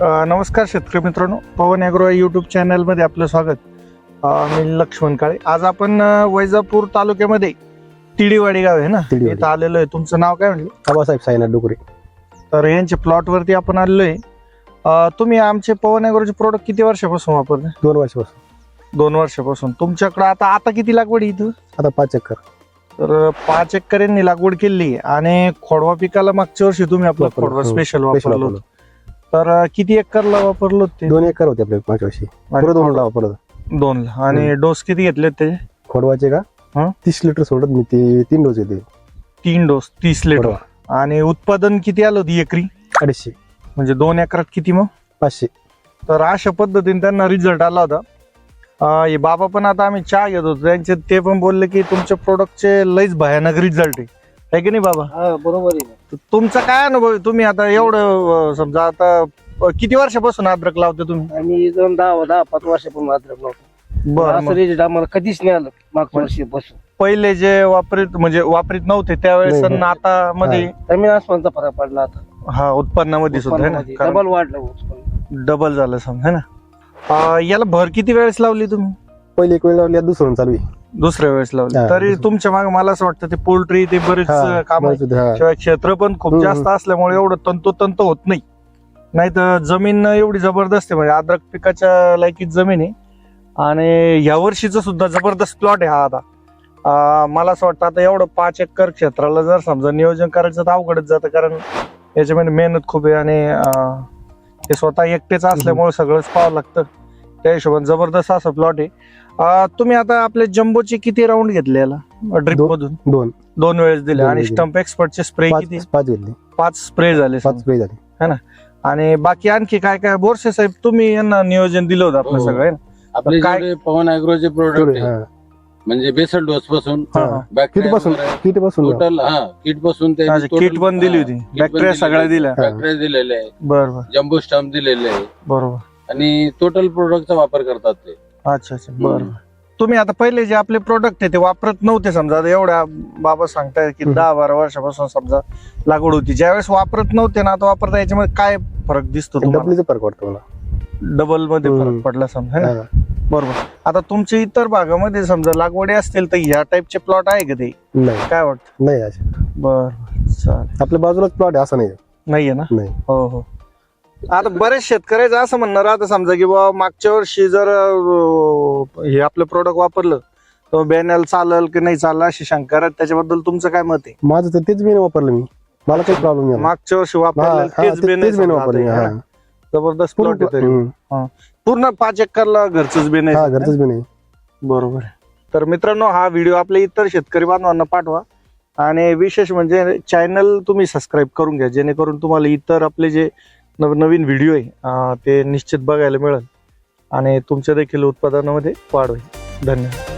नमस्कार शेतकरी मित्रांनो. पवन ॲग्रो यूट्यूब चॅनलमध्ये आपलं स्वागत. मी लक्ष्मण काळे. आज आपण वैजापूर तालुक्यामध्ये तिडीवाडी गाव आहे ना. इथं आलेलो आहे. तुमचं नाव काय म्हणलं? आबासाहेब साईनाथ डुकरे. तर यांच्या प्लॉटवरती आपण आलेलो आहे. तुम्ही आमचे पवन ॲग्रोचे प्रोडक्ट किती वर्षापासून वापरले दोन वर्षापासून. दोन वर्षापासून. तुमच्याकडं आता आता किती लागवड इथं? आता पाच चक्कर तर पाच एकर यांनी लागवड केली आणि खोडवा पिकाला मागच्या वर्षी तुम्ही आपलं. खोडवा हो. स्पेशल स्पेशल वापरलं वापरलं. होतं. तर अ, किती एकरला वापरलं होतं ते? दोन एकर होते आपल्या मागच्या वर्षी पुढे दोन वापरलं दोन आणि डोस किती घेतले त्याचे खोडवाचे हा? का तीस लिटर सोडत मी ते तीन डोस येते. तीन डोस तीस लिटर. खोडवा. आणि उत्पादन किती आलं होती एकरी? अडीचशे. म्हणजे दोन एकरात किती मग? पाचशे. तर अशा पद्धतीने त्यांना रिझल्ट आला होता. अं, हे बाबा पण आता आम्ही चहा घेत होतो. त्यांचे ते पण बोलले की तुमच्या प्रोडक्टचे लईच भयानक रिझल्ट आहे. है की नाही बाबा? हा बरोबर आहे तर तुमचा काय अनुभव आहे? तुम्ही आता एवढं अं, समजा आता अं, किती वर्षापासून अद्रक लावते तुम्ही? आम्ही दोन दहा दहा पाच वर्षापासून अद्रक लावतो. बरं असं मग. रिझल्ट आम्हाला कधीच नाही आलं मागच्या वर्षीपासून. पहिले जे वापरीत म्हणजे वापरीत नव्हते त्यावेळेस नाही, आणि आता मध्ये जमीन आसमानचा फरक पडला आता. हा उत्पन्नामध्ये सुद्धा आहे उत्पन्नामध्ये. ना डबल वाढलं उत्पन्न. डबल झालं समजा है ना? अं, याला भर किती वेळेस लावली तुम्ही? पहिले एक वेळ लावली आता दुसरं चालू आहे. दुसऱ्या वेळेस लावली. हा, तरी. तुमच्या मागे मला असं वाटतं ते पोल्ट्री ते बरेच हा, काम हा. शिवाय क्षेत्र पण खूप हम्म, जास्त असल्यामुळे एवढं तंतोतंत होत नाही. नाही तर जमीन एवढी जबरदस्त आहे म्हणजे अद्रक पिकाच्या लायकीत जमीन आहे. आणि या वर्षीचा सुद्धा जबरदस्त प्लॉट आहे हा आता. अं, मला असं वाटतं आता एवढं पाच एकर क्षेत्राला जर समजा नियोजन करायचं तर अवघडच जातं कारण याच्यामध्ये मेहनत खूप आहे आणि अं, ते स्वतः एकटेच असल्यामुळे सगळंच पाहावं लागतं. त्या हिशोबाने जबरदस्त असं प्लॉट आहे. अं, तुम्ही आता आपले जम्बोचे किती राऊंड घेतले याला? ड्रिप दो- मधून? दोन. दोन वेळेस दिले. दोन आणि दिले. स्टंप एक्सपर्टचे स्प्रे किती पाच पाच घेतले. पाच स्प्रे झाले पाच स्प्रे झाले. आणि बाकी आणखी काय काय? बोरसे साहेब तुम्ही यांना नियोजन दिलं होतं आपलं हो. सगळं है ना? आपले काय- जेवढे पवन अॅग्रोचे प्रोडक्ट हा. म्हणजे बेसल डोस पासून हा, हा. किटपासून किटपासून टोटल हा किटपासून ते अच्छा, kit पण दिली होती. Bacteria सगळ्या दिल्या. बॅक्टेरिया दिलेले आहे बरं बरं. जम्बो स्टम्प दिलेले आहे बरोबर. आणि टोटल प्रोडक्टचा वापर करतात ते. अच्छा अच्छा. बरं तुम्ही आता पहिले जे आपले प्रोडक्ट आहे ते वापरत नव्हते समजा. आता एवढ्या बाबा सांगताय की. दहा बारा वर्षापासून समजा लागवड होती. ज्यावेळेस वापरत नव्हते ना आता वापरता याच्यामध्ये काय फरक दिसतो तुम्हाला? डबलीचा फरक वाटतो मला. डबलमध्ये फरक. पडला समजा है ना. बरोबर. आता तुमच्या इतर भागामध्ये समजा लागवडी असतील तर ह्या टाईपचे प्लॉट आहे का ते? नाही. काय वाटतं? नाही असे. बर चालेल. आपल्या बाजूलाच प्लॉट आहे असं नाही नाहीये ना? नाही. हो हो. आता बरेच शेतकऱ्याचं असं म्हणणार आता समजा की बाबा मागच्या वर्षी जर अं, हे आपलं प्रोडक्ट वापरलं तर बॅनल चालल की नाही चाललं अशी शंका आहे. त्याच्याबद्दल तुमचं काय मत आहे माझं तर तेच मेन वापरलं मी मला काही प्रॉब्लेम नाही आला. मागच्या वर्षी हा, वापरलं हा, तेच ते- बेन तेच मेन वापरलं मी, हा. जबरदस्त प्लॉट आहे तरी हम्म. पूर्ण पाच एकरला घरचंच बेन हा आहे घरचंच बी नाही बरोबर आहे. तर मित्रांनो हा व्हिडिओ आपल्या इतर शेतकरी बांधवांना पाठवा आणि विशेष म्हणजे चॅनल तुम्ही सबस्क्राईब करून घ्या जेणेकरून तुम्हाला इतर आपले जे नवनवीन व्हिडिओ आहे. ते निश्चित बघायला मिळेल. आणि तुमच्या देखील उत्पादनामध्ये वाढ होईल. धन्यवाद.